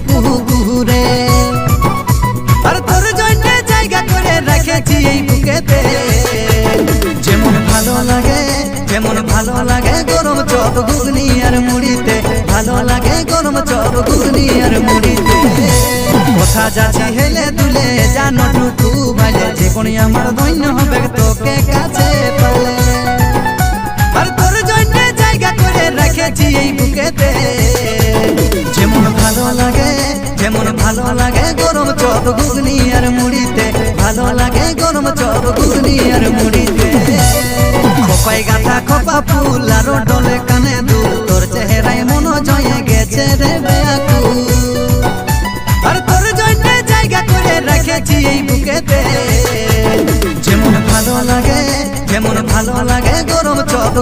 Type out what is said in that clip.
পাখি হয়ে আমি ডাকবো কুহু কুহু রে। আর তোর জন্য জায়গা করে রেখেছি এই বুকেতে। যেমন ভালো লাগে যেমন ভালো লাগে গরম চপ ঘুগনি আর মুড়িতে। ভালো লাগে গরম চপ ঘুগনি আর মুড়িতে। কথা যাচ্ছি হেলে দুলে, জানো টুকু ভাইলে জীবনী আমার ধন্য হবে তোকে কাছে পালে। আর তোর জন্য জায়গা করে রেখেছি এই বুকেতে। যেমন ভালো লাগে যেমন ভালো লাগে গরম চপ ঘুগনি আর মুড়িতে। ভালো লাগে গরম চপ ঘুগনি আর মুড়িতে। খোপায় গাথা খোপা ফুল আর ডলে কানে দুল। তোর চেহারায় মন জয়ে গেছে রে আর তোর জন্য জায়গা করে রেখেছি এই বুকেতে। যেমন ভালো লাগে, যেমন ভালো লাগে গরম চপ